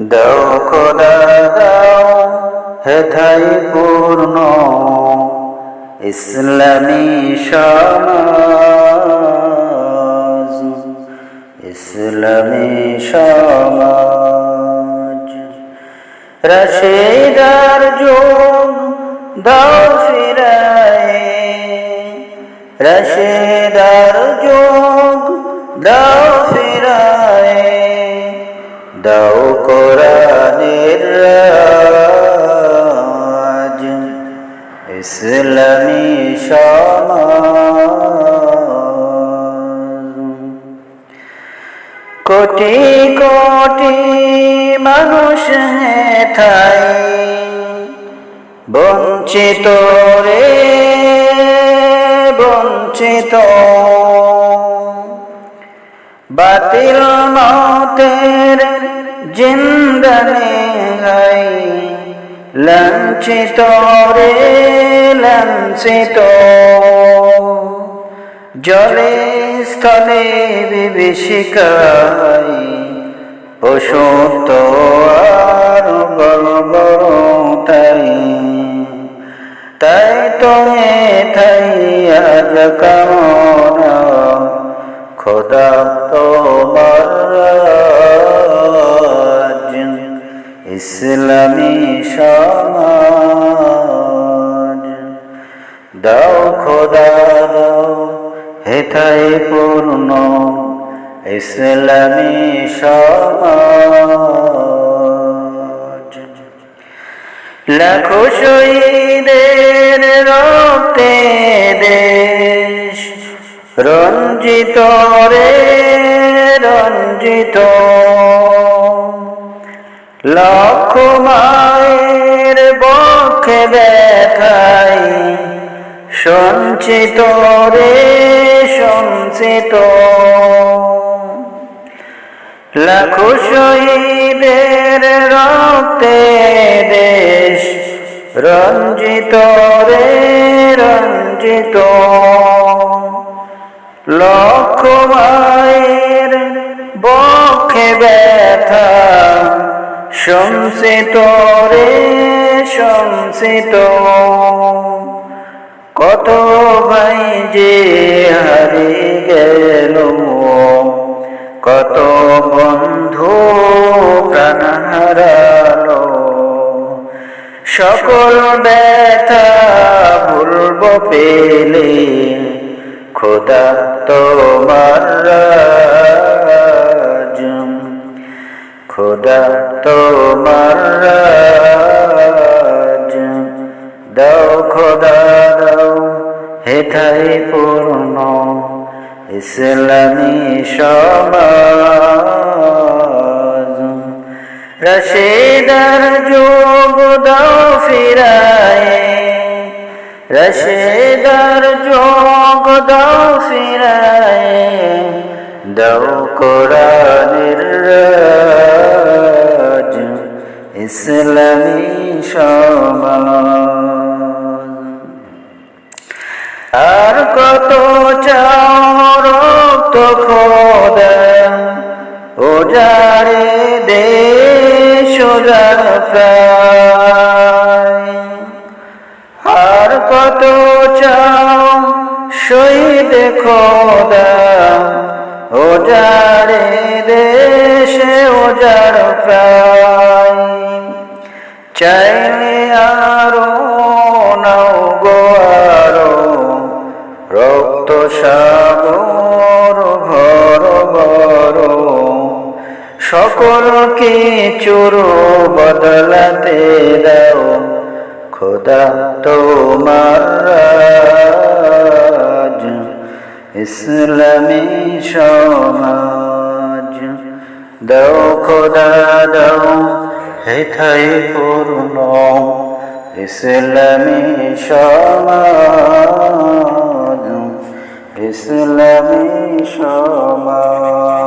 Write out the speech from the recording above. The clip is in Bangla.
দাও খোদা, দাও হেথাই পূর্ণ ইসলামী সমাজ ইসলামী সমাজ। রশিদার যুগ দাও ফিরায়, রশিদার যুগ দাও ফিরায়, দাও ইসলামী সমাজ। কোটি কোটি মানুষ হেথাই বঞ্চিত রে বঞ্চিত। বাতিল মতের জিন্দনে গাই লঞ্চিত রে লঞ্চিত জলে স্থলে বিভীষিকাই পশু তো আর তাই তাই তো থাই আজ কামনা, খোদা তোমার ইসলামী সমাজ। দাও খোদা দাও হেথাই পূর্ণ ইসলামী সমাজ। লাখো শহীদের রক্তে দেশ, রঞ্জিত রে, রঞ্জিত। লক্ষ মায়ের বক্ষে দেখাই সঞ্চিত রে সঞ্চিত লাখো শহীদের রক্তে দেশ, রঞ্জিত রে, রঞ্জিত। লক্ষ মায়ের শংসিত রে শংসিত কত ভাই যে হারিয়ে গেল কত বন্ধু প্রাণ সকল ব্যথা ভুলব পেলে খোদা তোমার খোদা তোমার রাজ। দাও খোদা, দাও হেথাই পূর্ণ ইসলামী সমাজ। রশিদার যোগ দাও ফিরায়, রশিদার যোগ দাও ফিরায়। দাও কোরআনের রাজ। ইসলামী সমাজ। আর কত চাও রক্ত খোদা, ও যারে দেশ ওজার আর কত চাও শহীদ খোদা, ও যারে দেশে ওজার প্রায় চাইলে আরও নাও গো আরও। রক্ত সাগর ভর ভর সকলকে চোর বদলাতে দাও। খোদা তোমার রাজ, ইসলামী সমাজ। দাও খোদা, দাও হেথাই পূর্ণ ইসলামী সমাজ ইসলামী সমাজ।